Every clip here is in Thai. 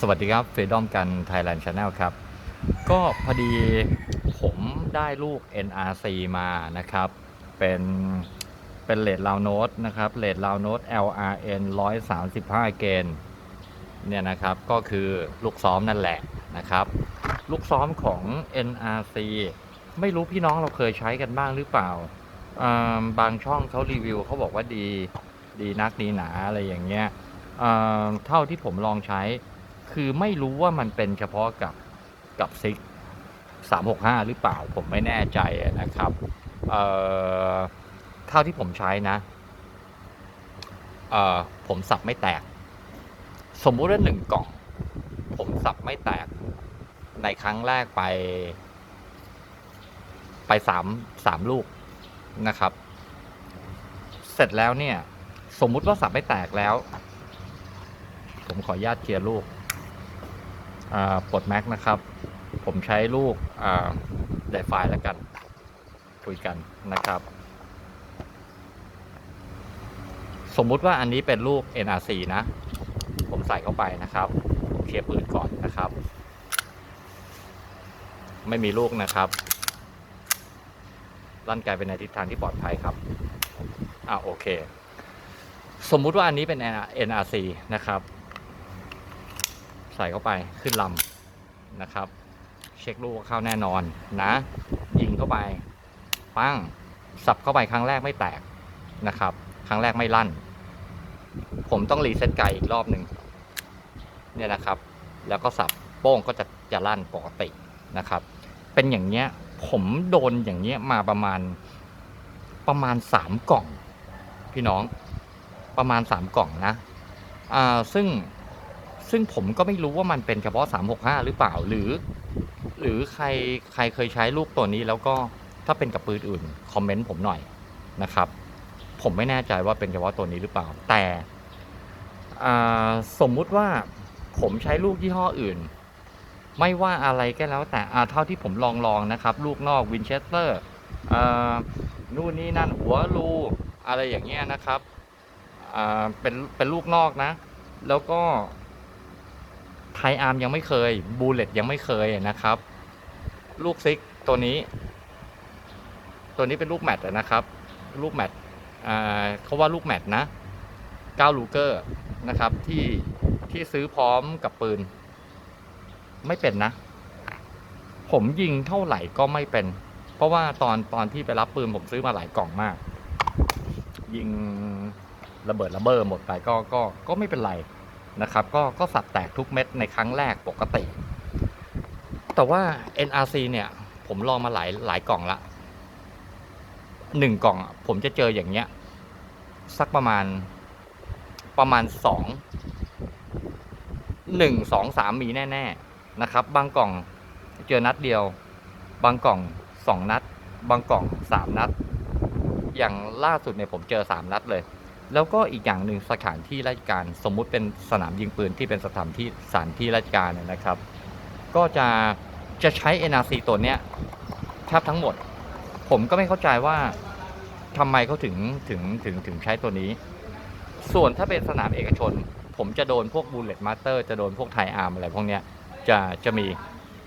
สวัสดีครับเฟดอมกัน Thailand Channel ครับ ก็พอดีผมได้ลูก NRC มานะครับ เป็นเป็นเลดลาวโนตนะครับเลดลาวโนต LRN 135 เกนเนี่ยนะครับก็คือลูกซ้อมนั่นแหละนะครับ ลูกซ้อมของ NRC ไม่รู้พี่น้องเราเคยใช้กันบ้างหรือเปล่า บางช่องเขารีวิวเขาบอกว่าดีดีนักดีหนาอะไรอย่างเงี้ยเท่าที่ผมลองใช้ คือไม่รู้ว่ามันเป็นเฉพาะกับกับซิกสามหกห้าหรือเปล่าผมไม่แน่ใจนะครับเอ่อเท่าที่ผมใช้นะเอ่อผมสับไม่แตก สมมุติว่าหนึ่งกล่อง ผมสับไม่แตก ในครั้งแรกไป ไปสามสามลูกนะครับ เสร็จแล้วเนี่ย สมมุติว่าสับไม่แตกแล้ว ผมขออนุญาตเคลียร์ลูก ปลดแม็กนะครับ ผมใช้ลูกอ่ไดไฟล์แล้วกัน คุยกันนะครับ สมมุติว่าอันนี้เป็นลูก NRC นะ ผมใส่เข้าไปนะครับเคลียร์ปืนก่อนนะครับ ไม่มีลูกนะครับลั่นไกลไปในทิศทางที่ปลอดภัยครับอ่าโอเค สมมุติว่าอันนี้เป็น NRC นะครับ ใส่เข้าไปขึ้นลำนะครับ เช็คลูกเข้าแน่นอนนะ ยิงเข้าไป ปั้ง สับเข้าไปครั้งแรกไม่แตกนะครับ ครั้งแรกไม่ลั่น ผมต้องรีเซ็ตไกลอีกรอบหนึ่งเนี่ยนะครับ แล้วก็สับโป้งก็จะจะลั่นปกตินะครับ เป็นอย่างเงี้ยผมโดนอย่างเงี้ยมาประมาณประมาณสามกล่อง พี่น้องประมาณ 3 กล่องนะอ่าซึ่ง ซึ่งผมก็ไม่รู้ว่ามันเป็นเฉพาะ 365 หรือเปล่าหรือ หรือใครใครเคยใช้ลูกตัวนี้แล้วก็ถ้าเป็นกับปืนอื่นคอมเมนต์ผมหน่อยนะครับ ผมไม่แน่ใจว่าเป็นเฉพาะตัวนี้หรือเปล่า แต่สมมุติว่าผมใช้ลูกยี่ห้ออื่น ไม่ว่าอะไรก็แล้วแต่เท่าที่ผมลองลองนะครับ ลูกนอกวินเชสเตอร์นู่นนี่นั่นหัวรูอะไรอย่างเงี้ยนะครับเป็นเป็นลูกนอกนะ แล้วก็ ไทอาร์มยังไม่เคยบูเลตยังไม่เคยนะครับ ลูกซิกตัวนี้ ตัวนี้เป็นลูกแมตต์นะครับ ลูกแมตต์เขาว่าลูกแมตต์นะ9ลูเกอร์นะครับที่ที่ซื้อพร้อมกับปืน ไม่เป็นนะ ผมยิงเท่าไหร่ก็ไม่เป็น เพราะว่าตอนตอนที่ไปรับปืนผมซื้อมาหลายกล่องมาก ยิงระเบิดระเบ้อหมดไปก็ก็ก็ไม่เป็นไร นะครับก็ก็สับแตกทุกเม็ดในครั้งแรกปกติ แต่ว่า NRC เนี่ยผมลองมาหลายหลายกล่องละหนึ่งกล่องผมจะเจออย่างเงี้ย สักประมาณประมาณสองหนึ่งสองสามมีแน่ ๆนะครับ บางกล่องเจอนัดเดียว บางกล่องสองนัด บางกล่องสามนัด อย่างล่าสุดเนี่ยผมเจอสามนัดเลย แล้วก็อีกอย่างหนึ่งสถานที่ราชการสมมุติเป็นสนามยิงปืนที่เป็นสถานที่สถานที่ราชการนะครับ ก็จะจะใช้ NRC ตัวเนี้ยแทบทั้งหมด ผมก็ไม่เข้าใจว่าทำไมเขาถึงถึงถึงถึงใช้ตัวนี้ ส่วนถ้าเป็นสนามเอกชน ผมจะโดนพวกบูลเลตมาสเตอร์จะโดนพวกไทอาร์มอะไรพวกเนี้ยจะจะมี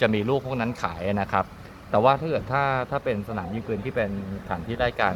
จะมีลูกพวกนั้นขายนะครับ แต่ว่าถ้าเกิดถ้าถ้าเป็นสนามยิงปืนที่เป็นสถานที่ราชการ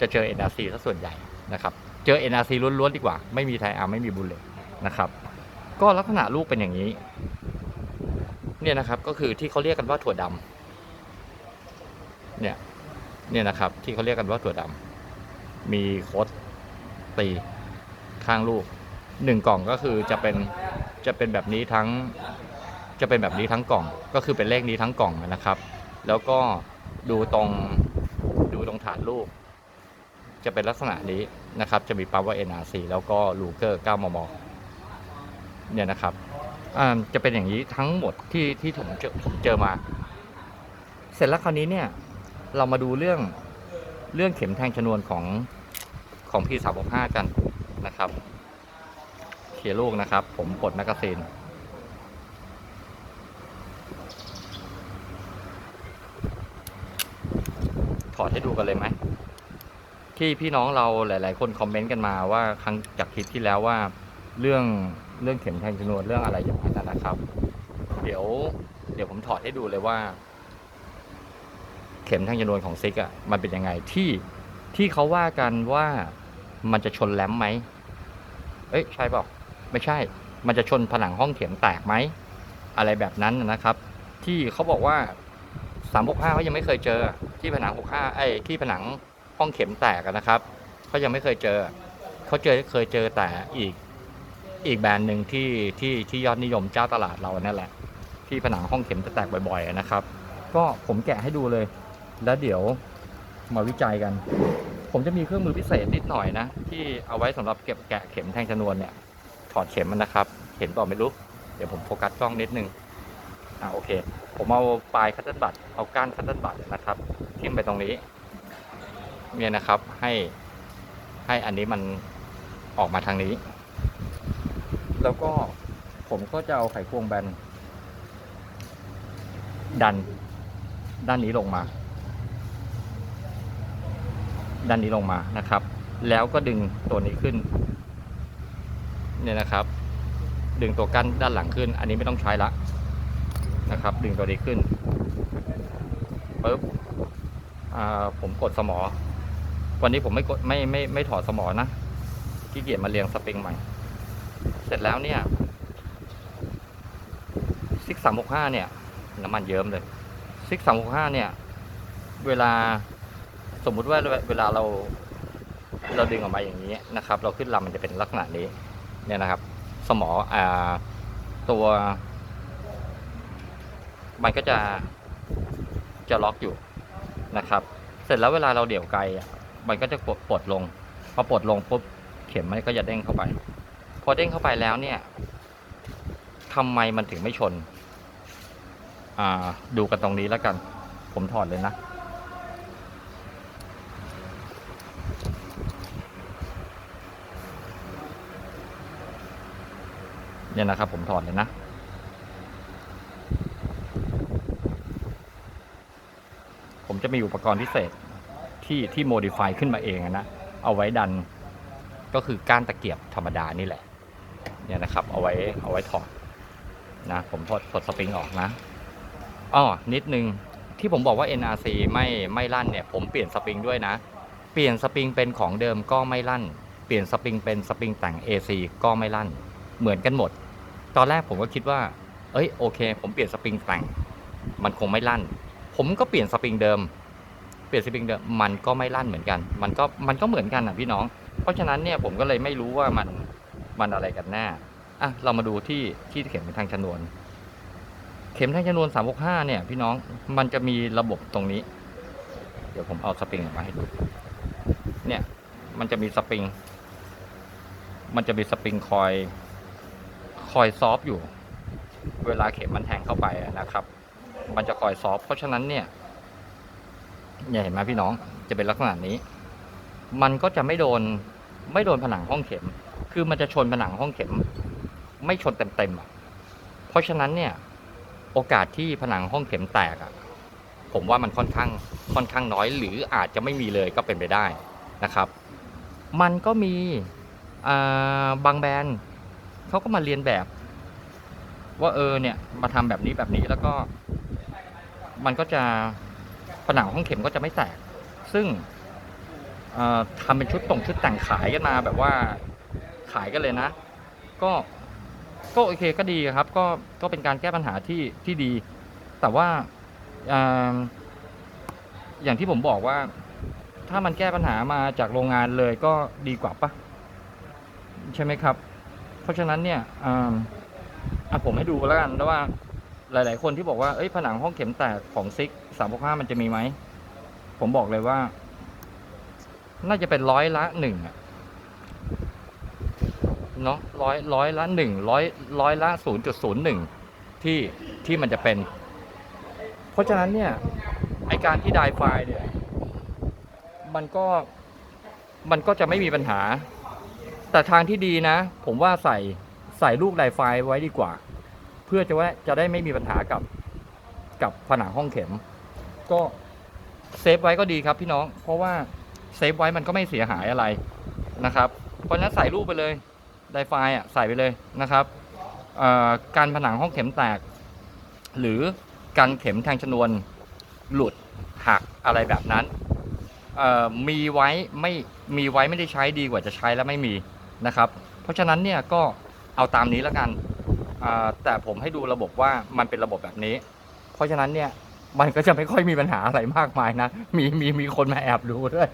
จะเจอ NRC ซะส่วนใหญ่นะครับ เจอ NRC ล้วนๆดีกว่า ไม่มีไทอาร์ไม่มีบุลเลตนะครับ ก็ลักษณะลูกเป็นอย่างนี้ เนี่ยนะครับก็คือที่เขาเรียกกันว่าถั่วดำเนี่ย เนี่ยนะครับ ที่เขาเรียกกันว่าถั่วดำมีโคดตีข้างลูกหนึ่งกล่องก็คือจะเป็นจะเป็นแบบนี้ทั้งจะเป็นแบบนี้ทั้งกล่อง ก็คือเป็นเลขนี้ทั้งกล่องนะครับ แล้วก็ดูตรงดูตรงฐานลูก จะเป็นลักษณะนี้ นะครับ จะมีปั๊มว่า NRC แล้วก็ลูเกอร์9มม เนี่ยนะครับจะเป็นอย่างนี้ทั้งหมดที่ที่ผมเจอผมเจอมา เสร็จแล้วคราวนี้เนี่ย เรามาดูเรื่องเรื่องเข็มแทงชนวนของของ P365 กันนะครับเคลียลูกนะครับ ผมปลดแมกกาซีนถอดให้ดูกันเลยไหม ที่พี่น้องเราหลาย ๆ คนคอมเมนต์กันมาว่าครั้งจากคลิปที่แล้วว่าเรื่องเรื่องเข็มแทงชนวนเรื่องอะไรอย่างนั้นนะครับ เดี๋ยว เดี๋ยวผมถอดให้ดูเลยว่า เข็มแทงชนวนของซิกอะมันเป็นยังไงที่ที่เขาว่ากันว่ามันจะชนแลมไหมเอ้ยใช่เปล่าไม่ใช่ มันจะชนผนังห้องเข็มแตกไหมอะไรแบบนั้นนะครับ ที่เขาบอกว่าสามหกห้าเขายังไม่เคยเจอที่ผนังหกห้าไอ้ที่ผนัง ห้องเข็มแตกนะครับเขายังไม่เคยเจอเขาเจอเคยเจอแต่อีกอีกแบรนด์หนึ่งที่ที่ที่ยอดนิยมเจ้าตลาดเรานั่นแหละ ที่ผนังห้องเข็มจะแตกบ่อยๆนะครับ ก็ผมแกะให้ดูเลย แล้วเดี๋ยวมาวิจัยกัน ผมจะมีเครื่องมือพิเศษนิดหน่อยนะ ที่เอาไว้สำหรับเก็บแกะเข็มแทงชนวนเนี่ย ถอดเข็มมันนะครับ เห็นต่อไม่รู้เดี๋ยวผมโฟกัสกล้องนิดนึงอ่าโอเค ผมเอาปลายคัตเติ้ลบัตเอาก้านคัตเติ้ลบัตนะครับทิ่มไปตรงนี้ เนี่ยนะครับให้ให้อันนี้มันออกมาทางนี้ แล้วก็ผมก็จะเอาไขควงแบน ดัน ด้านนี้ลงมา ด้านนี้ลงมานะครับ แล้วก็ดึงตัวนี้ขึ้น เนี่ยนะครับ ดึงตัวกั้นด้านหลังขึ้น อันนี้ไม่ต้องใช้ละนะครับ ดึงตัวนี้ขึ้นปุ๊บอ่าผมกดสมอ วันนี้ผมไม่ไม่ไม่ไม่ถอดสมอนะขี้เกียจมาเรียงสปริงใหม่ เสร็จแล้วเนี่ยซิกสามหกห้าเนี่ย น้ำมันเยิ้มเลยซิกสามหกห้าเนี่ย เวลาสมมุติว่าเวลาเรา เราดึงออกมาอย่างนี้นะครับ เราขึ้นลำมันจะเป็นลักษณะนี้ เนี่ยนะครับ สมออ่าตัว มันก็จะจะล็อกอยู่นะครับ เสร็จแล้วเวลาเราเดี่ยวไกล มันก็จะกดปลดลง พอปลดลงปุ๊บเข็มมันก็จะเด้งเข้าไป พอเด้งเข้าไปแล้วเนี่ยทำไมมันถึงไม่ชน อ่า ดูกันตรงนี้แล้วกัน ผมถอดเลยนะเนี่ยนะครับผมถอดเลยนะ ผมจะมีอุปกรณ์พิเศษ ที่ที่โมดิฟายขึ้นมาเองนะเอาไว้ดันก็คือก้านตะเกียบธรรมดานี่แหละเนี่ยนะครับเอาไว้เอาไว้ถอดนะผมถอดถอดสปริงออกนะอ้อนิดนึงที่ผมบอกว่า NRC ไม่ไม่ลั่นเนี่ยผมเปลี่ยนสปริงด้วยนะ เปลี่ยนสปริงเป็นของเดิมก็ไม่ลั่น เปลี่ยนสปริงเป็นสปริงแต่ง AC ก็ไม่ลั่น เหมือนกันหมด ตอนแรกผมก็คิดว่า เอ้ยโอเค ผมเปลี่ยนสปริงแต่ง มันคงไม่ลั่น ผมก็เปลี่ยนสปริงเดิม เปลี่ยนสปริงเดิมมันก็ไม่ลั่นเหมือนกัน มันก็มันก็เหมือนกันอะพี่น้อง เพราะฉะนั้นเนี่ยผมก็เลยไม่รู้ว่ามันมันอะไรกันแน่อะเรามาดูที่ที่เข็มทางชนวน เข็มทางชนวน365เนี่ย พี่น้องมันจะมีระบบตรงนี้ เดี๋ยวผมเอาสปริงออกมาให้ดู เนี่ย มันจะมีสปริง มันจะมีสปริงคอยคอยซอฟอยู่ เวลาเข็มมันแทงเข้าไปนะครับ มันจะคอยซอฟเพราะฉะนั้นเนี่ย เนี่ยเห็นไหมพี่น้องจะเป็นลักษณะนี้ มันก็จะไม่โดนไม่โดนผนังห้องเข็ม คือมันจะชนผนังห้องเข็ม ไม่ชนเต็มๆอะ เพราะฉะนั้นเนี่ย โอกาสที่ผนังห้องเข็มแตกอะ ผมว่ามันค่อนข้างค่อนข้างน้อย หรืออาจจะไม่มีเลยก็เป็นไปได้นะครับ มันก็มีบางแบรนด์เขาก็มาเรียนแบบ ว่าเออเนี่ยมาทำแบบนี้แบบนี้แล้วก็มันก็จะ ผนังห้องเข็มก็จะไม่แตก ซึ่งเอ่อทำเป็นชุดตรงชุดแต่งขายกันมาแบบว่าขายกันเลยนะ ก็ก็โอเคก็ดีครับ ก็ก็เป็นการแก้ปัญหาที่ที่ดี แต่ว่าอย่างที่ผมบอกว่า ถ้ามันแก้ปัญหามาจากโรงงานเลยก็ดีกว่าปะใช่ไหมครับ เพราะฉะนั้นเนี่ยอ่าผมให้ดูแล้วกันว่า หลาย ๆ คนที่บอกว่าเอ้ยผนังห้องเข็มแตกของซิกสามพห้ามันจะมีไหม ผมบอกเลยว่า น่าจะเป็นร้อยละหนึ่งอะเนาะร้อยร้อยละหนึ่งร้อยร้อยละศูนย์จุดศูนย์หนึ่งที่ที่มันจะเป็น เพราะฉะนั้นเนี่ยไอการที่ไดไฟเนี่ย มันก็มันก็จะไม่มีปัญหา แต่ทางที่ดีนะ ผมว่าใส่ใส่ลูกไดไฟไว้ดีกว่า เพื่อจะว่าจะได้ไม่มีปัญหากับกับผนังห้องเข็ม ก็เซฟไว้ก็ดีครับพี่น้อง เพราะว่าเซฟไว้มันก็ไม่เสียหายอะไรนะครับ เพราะฉะนั้นใส่รูปไปเลยไดไฟอะใส่ไปเลยนะครับการผนังห้องเข็มแตก หรือการเข็มแทงชนวนหลุดหักอะไรแบบนั้นมีไว้ไม่มีไว้ไม่ได้ใช้ดีกว่าจะใช้แล้วไม่มีนะครับ เพราะฉะนั้นเนี่ยก็เอาตามนี้แล้วกัน แต่ผมให้ดูระบบว่ามันเป็นระบบแบบนี้ เพราะฉะนั้นเนี่ยมันก็จะไม่ค่อยมีปัญหาอะไรมากมายนะ มีมีมีคนมาแอบดูด้วย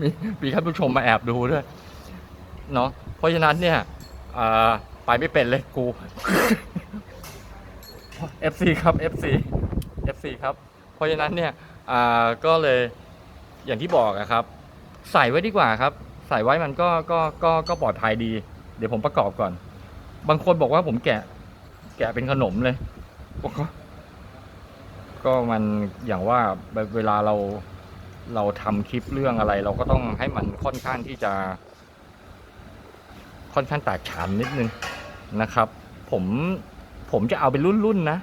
มีมีท่านผู้ชมมาแอบดูด้วย เนาะ เพราะฉะนั้นเนี่ยไปไม่เป็นเลยกู FC ครับ FC FC ครับ เพราะฉะนั้นเนี่ยก็เลยอย่างที่บอกอะครับ ใส่ไว้ดีกว่าครับ ใส่ไว้มันก็ก็ก็ก็ปลอดภัยดี เดี๋ยวผมประกอบก่อน บางคนบอกว่าผมแกะ แกะเป็นขนมเลยผมก็ก็มันอย่างว่าเวเวลาเราเราทำคลิปเรื่องอะไร เราก็ต้องให้มันค่อนข้างที่จะ ค่อนข้างแตกฉานนิดนึงนะครับ ผมผมจะเอาเป็นรุ่นๆนะ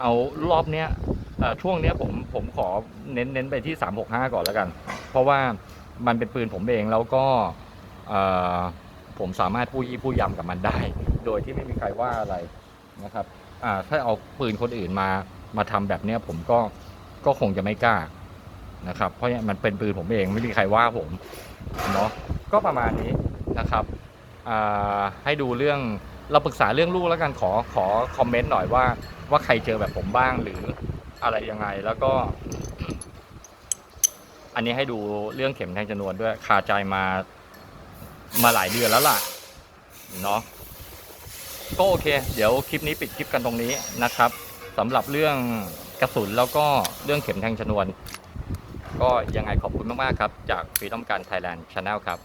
เอารอบเนี้ยเอ่อช่วงเนี้ยผมผมขอเน้นเน้นไปที่365ก่อนแล้วกัน เพราะว่ามันเป็นปืนผมเองแล้วก็เอ่อ ผมสามารถพูดยี่พูดยำกับมันได้ โดยที่ไม่มีใครว่าอะไรนะครับอ่าถ้าเอาปืนคนอื่นมามาทำแบบเนี้ยผมก็ก็คงจะไม่กล้านะครับ เพราะมันเป็นปืนผมเองไม่มีใครว่าผมเนาะก็ประมาณนี้นะครับอ่าให้ดูเรื่องเราปรึกษาเรื่องลูกแล้วกันขอขอคอมเมนต์หน่อยว่าว่าใครเจอแบบผมบ้างหรืออะไรยังไงแล้วก็ อันนี้ให้ดูเรื่องเข็มแทงจำนวนด้วยคาใจมา มาหลายเดือนแล้วล่ะเนาะก็โอเค เดี๋ยวคลิปนี้ปิดคลิปกันตรงนี้นะครับสำหรับเรื่องกระสุนแล้วก็เรื่องเข็มแทงชนวน ก็ยังไงขอบคุณมาก ๆ ครับ จากฟรีดอมการไทยแลนด์ชาแนลครับ